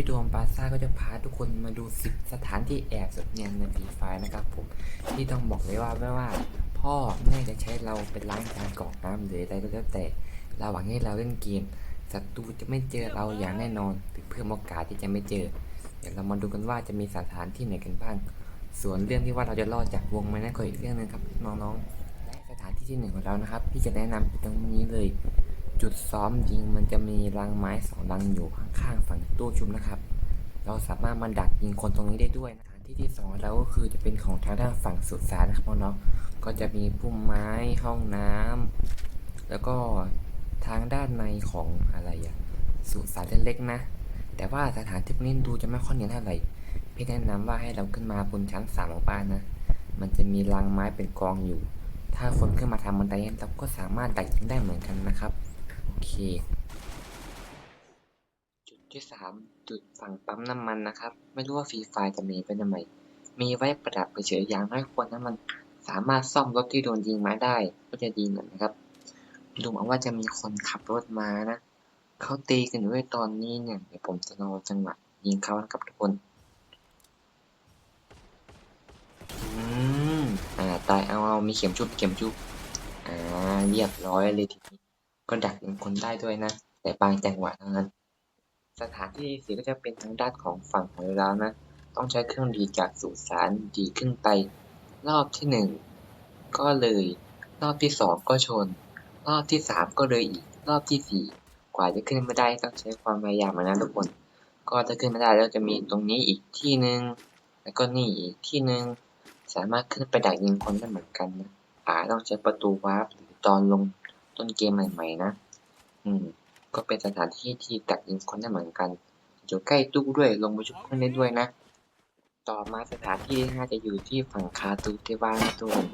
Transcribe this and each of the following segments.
พี่ดวงปาซ่าก็จะพาทุกคนมาดูสิบสถานที่แอบสุดเนียนในฟรีไฟนะครับผมที่ต้องบอกเลยว่าไม่ว่า พ่อแม่จะใช้เราเป็นล้างจานกรอกน้ำหรืออะไรก็แล้วแต่เระหว่างให้เราเล่นเกมศัตรูจะไม่เจอเราอย่างแน่นอนหรือเพิ่มโอกาสที่จะไม่เจอ เดี๋ยวเรามาดูกันว่าจะมีสถานที่ไหนกันบ้าง ส่วนเรื่องที่ว่าเราจะรอดจากวงไหมนั่นก็อีกเรื่องหนึงครับน้องๆและสถานที่ที่หนึ่งของเรานะครับ ที่จะแนะนำอยู่ตรงนี้เลย จุดซ้อมยิงมันจะมีรังไม้สองรังอยู่ข้างๆฝั่งตู้ชุบนะครับ เราสามารถมาดักยิงคนตรงนี้ได้ด้วยนะสถานที่ที่สองเราก็คือจะเป็นของทางด้านฝั่งสุสานนะครับน้องก็จะมีพุ่มไม้ห้องน้ำแล้วก็ทางด้านในของอะไรอะสุสานเล็กๆนะ แต่ว่าสถานที่นี้ดูจะไม่ค่อยเนียนเท่าไหร่พี่แนะนำว่าให้เราขึ้นมาบนชั้นสามของบ้านนะมันจะมีรังไม้เป็นกองอยู่ ถ้าคนขึ้นมาทำบันไดเราก็สามารถดักยิงได้เหมือนกันนะครับ เค จุดที่สามจุดฝั่งปั๊มน้ำมันนะครับ ไม่รู้ว่าฟรีไฟจะมีเป็นทำไม มีไว้ประดับเฉยๆอย่างน้อยควรนะมันสามารถซ่อมรถที่โดนยิงมาได้ ก็จะดีหน่อยนะครับดูเหมือนว่าจะมีคนขับรถมานะเขาตีกันด้วยตอนนี้เนี่ยเดี๋ยวผมจะรอจังหวะยิงเขานะครับทุกคนอืมอ่าตายเอาเอามีเข็มชุบเข็มชุบอ่าเรียบร้อยเลยทีนี้ ก็ดักยิงคนได้ด้วยนะ แต่บางจังหวะเท่านั้น สถานที่สี่ก็จะเป็นทางด้านของฝั่งของเรานะ ต้องใช้เครื่องดีจากสุสานดีขึ้นไป รอบที่หนึ่งก็เลย รอบที่สองก็ชน รอบที่สามก็เลยอีก รอบที่สี่กว่าจะขึ้นมาได้ต้องใช้ความพยายามนะทุกคน ก็จะขึ้นมาได้แล้วจะมีตรงนี้อีกที่หนึ่งแล้วก็นี่อีกที่หนึ่งสามารถขึ้นไปดักยิงคนได้เหมือนกันนะอาจต้องใช้ประตูวาร์ปหรือตอนลง ต้นเกมใหม่ๆนะ อืม ก็เป็นสถานที่ที่ดักยิงคนได้เหมือนกันอยู่ใกล้ตู้ด้วยลงไปชุบเพื่อนได้ด้วยนะ ต่อมาสถานที่ที่ห้าจะอยู่ที่ฝั่งคาตูเทวานะทุกคน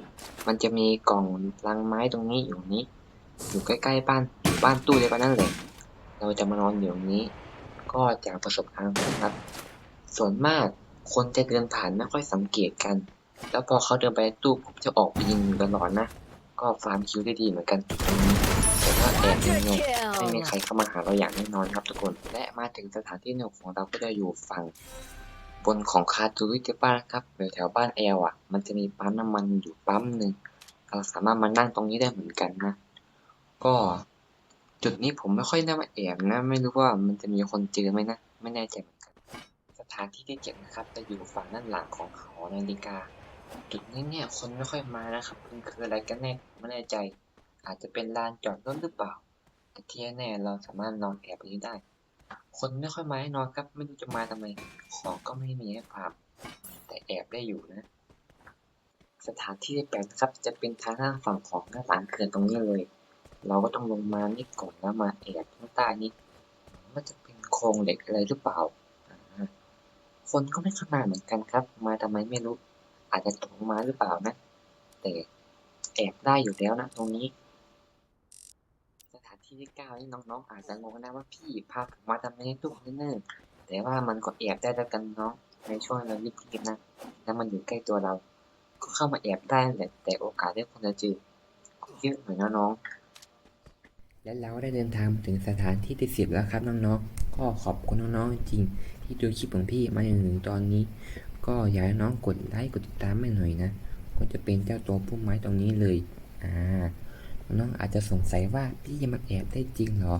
มันจะมีกล่องลังไม้ตรงนี้อยู่นี้ อยู่ใกล้ๆบ้านบ้านตู้เดียวกันนั่นแหละเราจะมานอนอยู่ตรงนี้ ก็จากประสบการณ์ผมครับ ส่วนมากคนจะเดินผ่านไม่ค่อยสังเกตกัน แล้วพอเขาเดินไปตู้ผมจะออกไปยิงตลอดนะ ก็ฟาร์มคิวได้ดีเหมือนกันตรงนี้ แต่ก็แอบยิงเนี่ยไม่มีใครเข้ามาหาเราอย่างแน่นอนครับทุกคน และมาถึงสถานที่หนึ่งของเราก็จะอยู่ฝั่งบนของคาทูริเตป้าครับแถวบ้านแอลอะ มันจะมีปั๊มน้ำมันอยู่ปั๊มหนึ่งเราสามารถมานั่งตรงนี้ได้เหมือนกันนะ ก็จุดนี้ผมไม่ค่อยได้มาแอบนะ ไม่รู้ว่ามันจะมีคนเจอไหมนะ ไม่แน่ใจเหมือนกัน สถานที่ที่เจ็ดนะครับจะอยู่ฝั่งด้านหลังของเขานาฬิกา จุดนี้เนี่ยคนไม่ค่อยมานะครับมันคืออะไรกันแน่ไม่แน่ใจ อาจจะเป็นลานจอดรถหรือเปล่า แต่ที่แน่เราสามารถนอนแอบตรงนี้ได้ คนไม่ค่อยมาให้นอนครับ ไม่รู้จะมาทำไม ของก็ไม่มีให้ฟามแต่แอบได้อยู่นะ สถานที่ที่แปดนะครับ จะเป็นทางด้านฝั่งของหน้าต่างเขื่อนตรงนี้เลย เราก็ต้องลงมานี่ก่อนแล้วมาแอบข้างใต้นี้ว่าจะเป็นโครงเหล็กอะไรหรือเปล่า คนก็ไม่เข้ามาเหมือนกันครับ มาทำไมไม่รู้ อาจจะตกมาหรือเปล่านะ แต่แอบได้อยู่แล้วนะตรงนี้ ที่ที่เก้านี่น้องๆอาจจะงงนะว่าพี่พาผมมาทำไมในตู้คอนเทนเนอร์แต่ว่ามันก็แอบได้แล้วกันเนาะในช่วงเรารีบๆนะแล้วมันอยู่ใกล้ตัวเรา ก็เข้ามาแอบได้แหละแต่โอกาสที่คนจะเจอเยอะเหมือนน้องๆและเราได้เดินทางมาถึงสถานที่ที่สิบแล้วครับน้องๆ ก็ขอบคุณน้องๆจริงที่ดูคลิปของพี่มาจนถึงตอนนี้ ก็อยากให้น้องกดไลค์กดติดตามให้หน่อยนะ ก็จะเป็นเจ้าตัวพุ่มไม้ตรงนี้เลย อ่า น้องอาจจะสงสัยว่าพี่จะมาแอบได้จริงเหรอ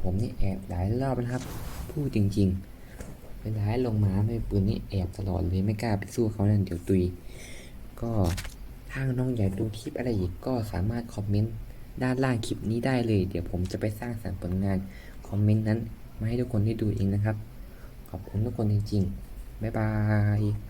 ผมนี่แอบหลายรอบนะครับ พูดจริงๆเวลาลงมาไม่ปืนนี่แอบตลอดเลยไม่กล้าไปสู้เขานั่นเดี๋ยวตุย ก็ถ้าน้องอยากดูคลิปอะไรอีกก็สามารถคอมเมนต์ด้านล่างคลิปนี้ได้เลย เดี๋ยวผมจะไปสร้างสรรค์ผลงานคอมเมนต์นั้นมาให้ทุกคนได้ดูเองนะครับ ขอบคุณทุกคนจริงๆ บ๊ายบาย